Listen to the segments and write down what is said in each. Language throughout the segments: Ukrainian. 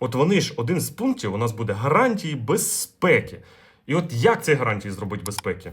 От вони ж один з пунктів у нас буде гарантії безпеки. І от як ці гарантії зробити безпеки?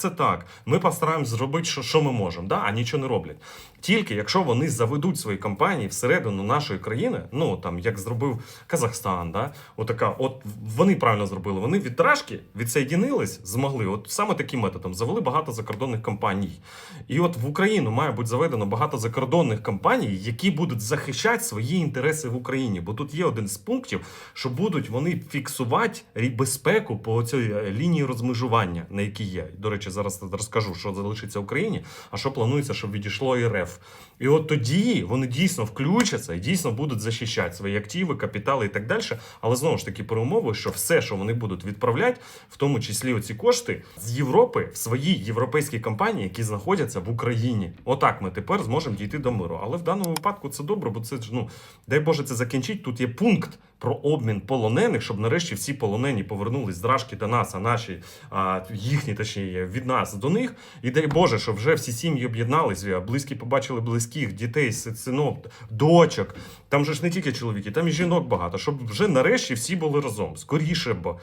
це так? Ми постараємось зробити, що, що ми можемо, да? а нічого не роблять. Тільки якщо вони заведуть свої компанії всередину нашої країни, ну там як зробив Казахстан, да? Отака, от вони правильно зробили. Вони від Рашки відсоєдінились, змогли. От саме таким методом завели багато закордонних компаній. І от в Україну має бути заведено багато закордонних компаній, які будуть захищати свої інтереси в Україні. Бо тут є один з пунктів, що будуть вони фіксувати безпеку по цій е, лінії розмежування, на якій є. До речі, зараз розкажу, що залишиться Україні, а що планується, щоб відійшло РФ. І от тоді вони дійсно включаться і дійсно будуть захищати свої активи, капітали і так далі. Але знову ж таки, при умови, що все, що вони будуть відправляти, в тому числі оці кошти з Європи в свої європейські компанії, які знаходяться в Україні. Отак ми тепер зможемо дійти до миру. Але в даному випадку це добре, бо це ж ну дай Боже це закінчить. Тут є пункт про обмін полонених, щоб нарешті всі полонені повернулись з Рашки до нас, а наші а, їхні, точніше, від нас до них. І дай Боже, щоб вже всі сім'ї об'єднались, близькі побачили близьких, дітей, синок, дочок. Там же ж не тільки чоловіки, там і жінок багато, щоб вже нарешті всі були разом. Скоріше, бо